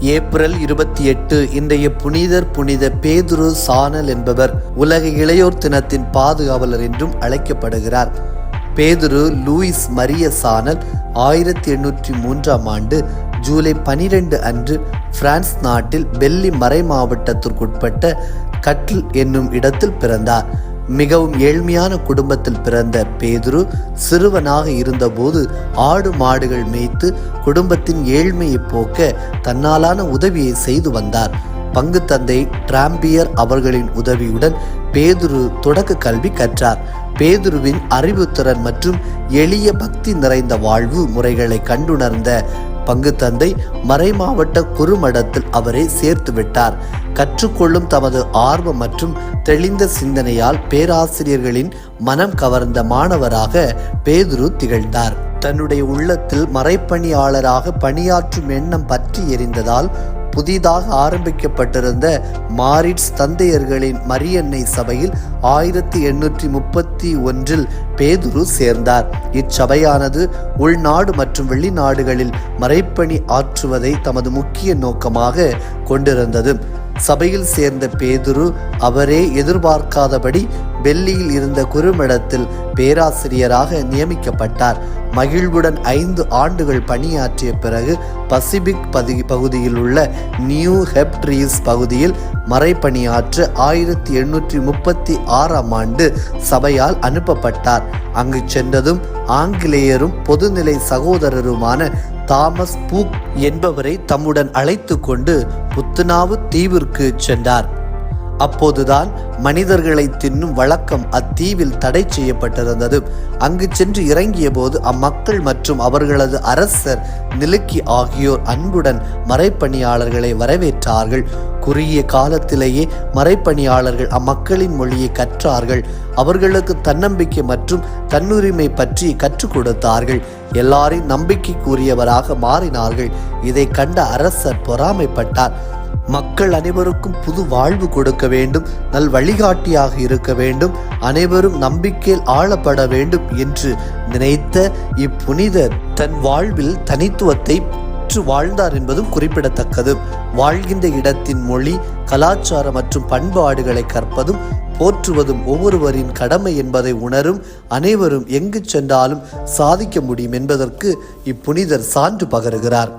April இருபத்தி எட்டு இன்றைய புனிதர் புனித பேதுரு சானல் என்பவர் உலக இளையோர் தினத்தின் பாதுகாவலர் என்றும் அழைக்கப்படுகிறார். பேதுரு லூயிஸ் மரிய சானல் ஆயிரத்தி எண்ணூற்றி மூன்றாம் ஆண்டு ஜூலை பனிரெண்டு அன்று பிரான்ஸ் நாட்டில் பெல்லி மறை மாவட்டத்திற்குட்பட்ட கட்ல் என்னும் இடத்தில் பிறந்தார். மிகவும் ஏழ்மையான குடும்பத்தில் பிறந்த பேதுரு சிறுவனாக இருந்தபோது ஆடு மாடுகள் மேய்த்து குடும்பத்தின் ஏழ்மையை போக்க தன்னாலான உதவியை செய்து வந்தார். பங்கு தந்தை டிராம்பியர் அவர்களின் உதவியுடன் பேதுரு தொடக்க கல்வி கற்றார். பேதுருவின் அறிவுத்திறன் மற்றும் எளிய பக்தி நிறைந்த வாழ்வு முறைகளை கண்டுணர்ந்த பங்கு தந்தை மறைமாவட்ட குறுமடத்தில் அவரை சேர்த்து விட்டார். கற்றுக்கொள்ளும் தமது ஆர்வம் மற்றும் தெளிந்த சிந்தனையால் பேராசிரியர்களின் மனம் கவர்ந்த மாணவராக பேதுரு திகழ்ந்தார். தன்னுடைய உள்ளத்தில் மறைப்பணியாளராக பணியாற்றும் எண்ணம் பற்றி எரிந்ததால் புதிதாக ஆரம்பிக்கப்பட்டிருந்த மாரிட்ஸ் தந்தையர்களின் மரியன்னை சபையில் ஆயிரத்தி எண்ணூற்றி முப்பத்தி ஒன்றில் பேதுரு சேர்ந்தார். இச்சபையானது உள்நாடு மற்றும் வெளிநாடுகளில் மறைப்பணி ஆற்றுவதை தமது முக்கிய நோக்கமாக கொண்டிருந்தது. சபையில் சேர்ந்த பேதுரு அவரே எதிர்பார்க்காதபடி டெல்லியில் இருந்த குறுமிடத்தில் பேராசிரியராக நியமிக்கப்பட்டார். மகிழ்வுடன் ஐந்து ஆண்டுகள் பணியாற்றிய பிறகு பசிபிக் பதி பகுதியில் உள்ள நியூ ஹெப்ட்ரீஸ் பகுதியில் மறைப்பணியாற்ற ஆயிரத்தி எண்ணூற்றி முப்பத்தி ஆறாம் ஆண்டு சபையால் அனுப்பப்பட்டார். அங்கு சென்றதும் ஆங்கிலேயரும் பொதுநிலை சகோதரருமான தாமஸ் பூக் என்பவரை தம்முடன் அழைத்து கொண்டு புத்துனாவு தீவிற்கு சென்றார். அப்போதுதான் மனிதர்களை தின்னும் வழக்கம் அத்தீவில் தடை செய்யப்பட்டிருந்தது. அங்கு சென்று இறங்கிய போது அம்மக்கள் மற்றும் அவர்களது அரசர் நிலுக்கி ஆகியோர் அன்புடன் மறைப்பணியாளர்களை வரவேற்றார்கள். குறுகிய காலத்திலேயே மறைப்பணியாளர்கள் அம்மக்களின் மொழியை கற்றார்கள். அவர்களுக்கு தன்னம்பிக்கை மற்றும் தன்னுரிமை பற்றி கற்றுக் கொடுத்தார்கள். எல்லாரின் நம்பிக்கைக்குரியவராக மாறினார்கள். இதை கண்ட அரசர் பொறாமைப்பட்டார். மக்கள் அனைவருக்கும் புது வாழ்வு கொடுக்க வேண்டும் நல் வழிகாட்டியாக இருக்க வேண்டும் அனைவரும் நம்பிக்கையில் ஆளப்பட வேண்டும் என்று நினைத்த இப்புனிதர் தன் வாழ்வில் தனித்துவத்தை பெற்று வாழ்ந்தார் என்பதும் குறிப்பிடத்தக்கது. வாழ்கின்ற இடத்தின் மொழி கலாச்சாரம் மற்றும் பண்பாடுகளை கற்பதும் போற்றுவதும் ஒவ்வொருவரின் கடமை என்பதை உணரும் அனைவரும் எங்கு சென்றாலும் சாதிக்க முடியும் என்பதற்கு இப்புனிதர் சான்று பகருகிறார்.